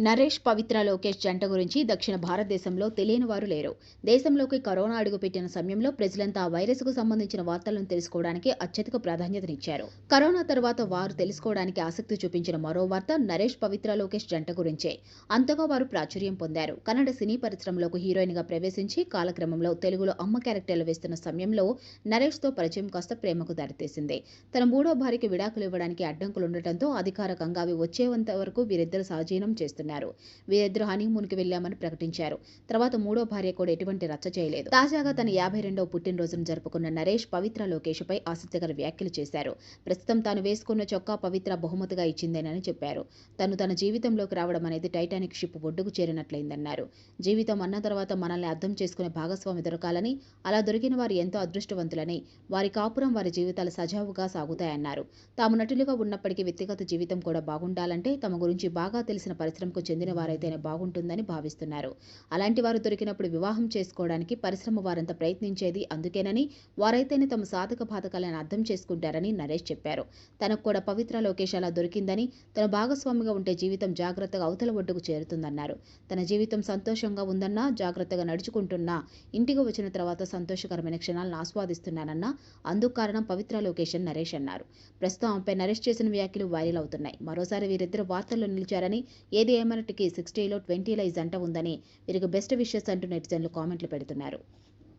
నరేష్ పవిత్ర లోకేష్ జంట గురించి దక్షిణ భారతదేశంలో తెలియని వారు లేరు. దేశంలోకి కరోనా అడుగుపెట్టిన సమయంలో ప్రజలంతా ఆ వైరస్కు సంబంధించిన వార్తలను తెలుసుకోవడానికి అత్యధిక ప్రాధాన్యతనిచ్చారు. కరోనా తర్వాత వారు తెలుసుకోవడానికి ఆసక్తి చూపించిన మరో వార్త నరేష్ పవిత్ర లోకేష్ జంట గురించే. అంతగా వారు ప్రాచుర్యం పొందారు. కన్నడ సినీ పరిశ్రమలోకి హీరోయిన్గా ప్రవేశించి కాలక్రమంలో తెలుగులో అమ్మ క్యారెక్టర్లు వేస్తున్న సమయంలో నరేష్తో పరిచయం కాస్త ప్రేమకు దారితీసింది. తన మూడో భార్యకి విడాకులు ఇవ్వడానికి అడ్డంకులు ఉండటంతో అధికారికంగా అవి వచ్చేంత వరకు వీరిద్దరు సహజీవనం చేస్తున్నారు. వీరిద్దరు హనీమూన్కి వెళ్ళామని ప్రకటించారు. తర్వాత మూడో భార్య కూడా ఎటువంటి రచ్చ చేయలేదు. తాజాగా తన యాభై రెండవ పుట్టినరోజును జరుపుకున్న నరేష్ పవిత్ర లోకేష్ పై ఆసక్తికర వ్యాఖ్యలు చేశారు. ప్రస్తుతం తాను వేసుకున్న చొక్కా పవిత్ర బహుమతిగా ఇచ్చిందేనని చెప్పారు. తను తన జీవితంలోకి రావడం అనేది టైటానిక్ షిప్ ఒడ్డుకు చేరినట్లయిందన్నారు. జీవితం అన్న తర్వాత మనల్ని అర్థం చేసుకునే భాగస్వామి దొరకాలని అలా దొరికిన వారు ఎంతో అదృష్టవంతులని వారి కాపురం వారి జీవితాలు సజావుగా సాగుతాయన్నారు. తాము నటులుగా ఉన్నప్పటికీ వ్యక్తిగత జీవితం కూడా బాగుండాలంటే తమ గురించి బాగా తెలిసిన పరిశ్రమకు చెందిన వారైతేనే బాగుంటుందని భావిస్తున్నారు. అలాంటి వారు దొరికినప్పుడు వివాహం చేసుకోవడానికి పరిశ్రమ వారంతా ప్రయత్నించేది అందుకేనని వారైతేనే తమ సాధక బాధకాలను అర్థం చేసుకుంటారని నరేష్ చెప్పారు. తనకు కూడా పవిత్ర లోకేష్ అలా దొరికిందని తన భాగస్వామిగా ఉంటే జీవితం జాగ్రత్తగా అవతల ఒడ్డుకు చేరుతుందన్నారు. తన జీవితం సంతోషంగా ఉందన్నా జాగ్రత్తగా నడుచుకుంటున్నా ఇంటికి వచ్చిన తర్వాత సంతోషకరమైన క్షణాలను ఆస్వాదిస్తున్నానన్నా అందుకు కారణం పవిత్ర లోకేష్ అని నరేష్ అన్నారు. ప్రస్తుతం ఆమెపై నరేష్ చేసిన వ్యాఖ్యలు వైరల్ అవుతున్నాయి. మరోసారి వీరిద్దరు వార్తల్లో నిలిచారని ఏది ఏమన్నటికీ సిక్స్టీలో ట్వంటీల ఈ జంట ఉందని వీరికి బెస్ట్ విషెస్ అంటూ నెటిజన్లు కామెంట్లు పెడుతున్నారు.